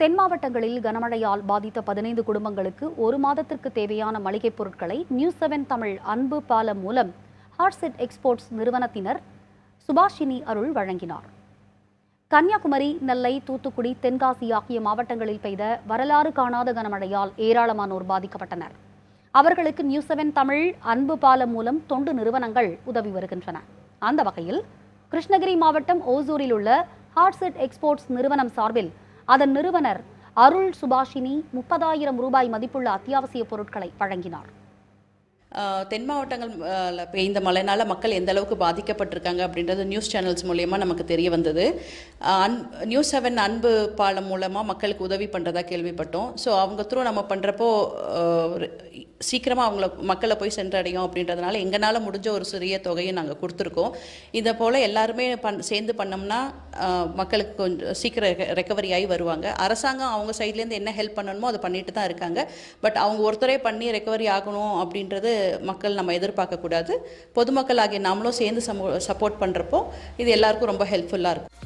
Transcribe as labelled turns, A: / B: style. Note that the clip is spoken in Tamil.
A: தென் மாவட்டங்களில் கனமழையால் பாதித்த பதினைந்து குடும்பங்களுக்கு ஒரு மாதத்திற்கு தேவையான மளிகைப் பொருட்களை நியூஸ் செவன் தமிழ் அன்பு பாலம் மூலம் ஹார்செட் எக்ஸ்போர்ட்ஸ் நிறுவனத்தினர் சுபாஷினி அருள் வழங்கினார். கன்னியாகுமரி நெல்லை தூத்துக்குடி தென்காசி ஆகிய மாவட்டங்களில் பெய்த வரலாறு காணாத கனமழையால் ஏராளமானோர் பாதிக்கப்பட்டனர். அவர்களுக்கு நியூஸ் செவன் தமிழ் அன்பு பாலம் மூலம் தொண்டு நிறுவனங்கள் உதவி வருகின்றன. அந்த வகையில் கிருஷ்ணகிரி மாவட்டம் ஓசூரில் உள்ள ஹார்செட் எக்ஸ்போர்ட்ஸ் நிறுவனம் சார்பில் அதன் நிறுவனர் அருள் சுபாஷினி முப்பதாயிரம் ரூபாய் மதிப்புள்ள அத்தியாவசிய பொருட்களை வழங்கினார்.
B: தென் மாவட்டங்கள் பெய்ந்த பெய்த மழைனால மக்கள் எந்த அளவுக்கு பாதிக்கப்பட்டிருக்காங்க அப்படின்றது நியூஸ் சேனல்ஸ் மூலயமா நமக்கு தெரிய வந்தது. அன் நியூஸ் செவன் அன்பு பாலம் மூலமாக மக்களுக்கு உதவி பண்ணுறதா கேள்விப்பட்டோம். ஸோ அவங்க த்ரூ நம்ம பண்ணுறப்போ சீக்கிரமாக அவங்கள மக்களை போய் சென்றடையும் அப்படின்றதுனால எங்களால் முடிஞ்ச ஒரு சிறிய தொகையை நாங்கள் கொடுத்துருக்கோம். இதை போல் எல்லாருமே பண் சேர்ந்து பண்ணோம்னா மக்களுக்கு கொஞ்சம் சீக்கிரம் ரெக்கவரி ஆகி வருவாங்க. அரசாங்கம் அவங்க சைட்லேருந்து என்ன ஹெல்ப் பண்ணணுமோ அதை பண்ணிட்டு தான் இருக்காங்க. பட் அவங்க ஒருத்தரே பண்ணி ரெக்கவரி ஆகணும் அப்படின்றது மக்கள் நம்ம எதிர்பார்க்கக்கூடாது. பொதுமக்கள் ஆகிய நாமளும் சேர்ந்து சமூ சப்போர்ட் பண்ணுறப்போ இது எல்லாருக்கும் ரொம்ப ஹெல்ப்ஃபுல்லாக இருக்கும்.